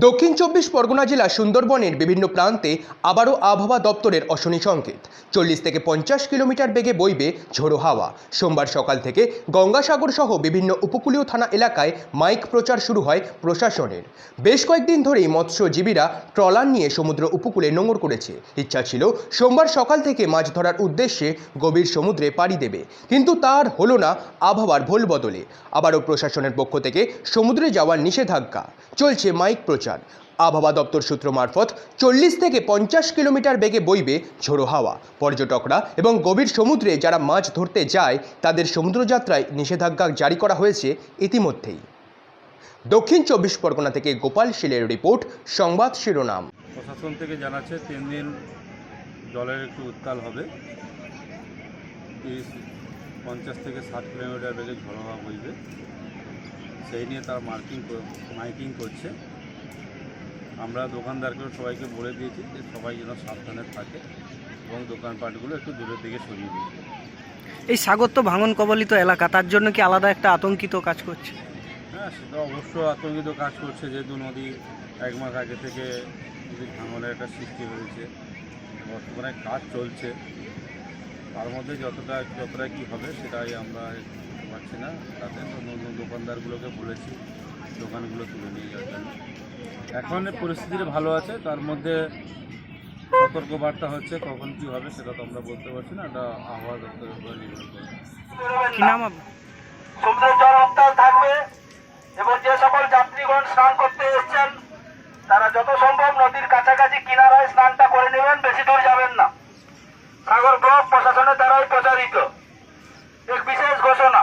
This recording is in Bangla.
দক্ষিণ চব্বিশ পরগনা জেলা সুন্দরবনের বিভিন্ন প্রান্তে আবারও আবহাওয়া দপ্তরের অশনি সংকেত। চল্লিশ থেকে পঞ্চাশ কিলোমিটার বেগে বইবে ঝোড়ো হাওয়া। সোমবার সকাল থেকে গঙ্গাসাগর সহ বিভিন্ন উপকূলীয় থানা এলাকায় মাইক প্রচার শুরু হয় প্রশাসনের। বেশ কয়েকদিন ধরেই মৎস্যজীবীরা ট্রলার নিয়ে সমুদ্র উপকূলে নোঙর করেছে। ইচ্ছা ছিল সোমবার সকাল থেকে মাছ ধরার উদ্দেশ্যে গভীর সমুদ্রে পাড়ি দেবে। কিন্তু তার হলো না আবহাওয়ার ভোল বদলে। আবারও প্রশাসনের পক্ষ থেকে সমুদ্রে যাওয়ার নিষেধাজ্ঞা। চলছে মাইক প্রচার। আবহাওয়া দপ্তর সূত্র মারফত চল্লিশ থেকে পঞ্চাশ কিলোমিটার বেগে বইবে ঝোড়ো হাওয়া। পর্যটকরা এবং গভীর সমুদ্রে যারা মাছ ধরতে যায়, তাদের সমুদ্রযাত্রায় নিষেধাজ্ঞা জারি করা হয়েছে ইতিমধ্যেই। দক্ষিণ চব্বিশ পরগনা থেকে গোপাল শীলের রিপোর্ট, সংবাদ শিরোনাম। প্রশাসন থেকে জানাচ্ছে তিন দিন জলের একটু উত্তাল হবে। পঞ্চাশ থেকে ষাট কিলোমিটার বেগে ঝড়ো হওয়া বইবে। সেই নিয়ে তারা মার্কিং মাইকিং করছে। আমরা দোকানদারকেও সবাইকে বলে দিয়েছি যে সবাই যেন সাবধানে থাকে এবং দোকানপাটগুলো একটু দূরের দিকে সরিয়ে দিই এই সাগর তো ভাঙন কবলিত এলাকা তার জন্য কি আলাদা একটা আতঙ্কিত কাজ করছে? হ্যাঁ সেটা অবশ্য আতঙ্কিত কাজ করছে যেহেতু নদী এক মাস আগে থেকে ভাঙনের একটা সৃষ্টি হয়েছে বর্তমানে কাজ চলছে। তার মধ্যে যতটা যতটা কী হবে সেটাই আমরা পারছি না। তাতে নতুন দোকানদারগুলোকে বলেছি। দোকানগুলো তুলে নিয়ে যাওয়ার জন্য। এখন পরিস্থিতিটা ভালো আছে তার মধ্যে সতর্কবার্তা হচ্ছে কখন কী হবে সেটা তো আমরা বলতে পারছি না এটা আবহাওয়া দপ্তরের উপরে নির্ভর করে। নাম সমুদ্রের জল উত্তাল থাকবে এবং যে সকল যাত্রীগণ স্নান করতে এসেছেন তারা যত সম্ভব নদীর কাছাকাছি কিনারায় স্নানটা করে নেবেন বেশি দূর যাবেন না। সাগর ব্লক প্রশাসনের দ্বারাই প্রচারিত। এক বিশেষ ঘোষণা